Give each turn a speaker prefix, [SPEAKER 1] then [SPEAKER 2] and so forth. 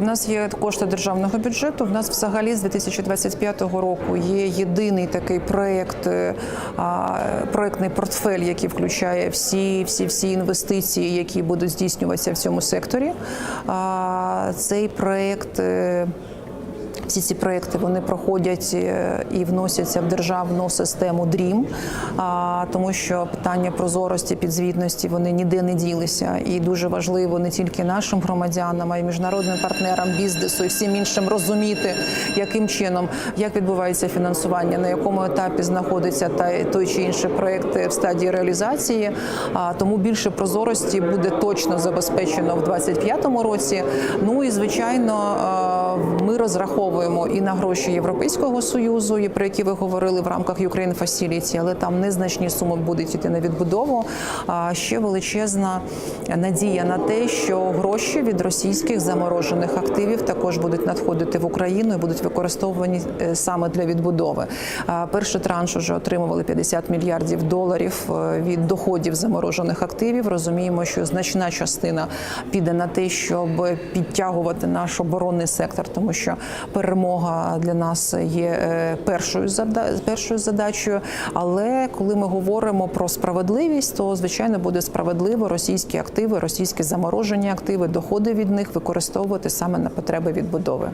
[SPEAKER 1] В нас є кошти державного бюджету. В нас взагалі з 2025 року є єдиний такий проект, е, проектний портфель, який включає всі, всі, всі інвестиції, які будуть здійснюватися в цьому секторі. Цей проект. Всі ці проекти вони проходять е, і вносяться в державну систему DREAM, а, тому що питання прозорості, підзвітності вони ніде не ділися. І дуже важливо не тільки нашим громадянам, а й міжнародним партнерам бізнесу і всім іншим розуміти, яким чином як відбувається фінансування, на якому етапі знаходиться та той чи інший проект в стадії реалізації. Тому більше прозорості буде точно забезпечено в 2025 році. Ну і звичайно, ми розраховуємо і на гроші Європейського союзу, і про які ви говорили в рамках Ukraine Facility, але там незначні суми будуть йти на відбудову. А ще величезна надія на те, що гроші від російських заморожених активів також будуть надходити в Україну і будуть використовувані е, саме для відбудови. Перший транш вже отримували 50 мільярдів доларів е, від доходів заморожених активів. Розуміємо, що значна частина піде на те, щоб підтягувати наш оборонний сектор, тому що перемога для нас є е, першою першою задачею. Але коли ми говоримо про справедливість, то звичайно буде справедливо російські активи, російські заморожені активи, доходи від них використовувати саме на потреби відбудови.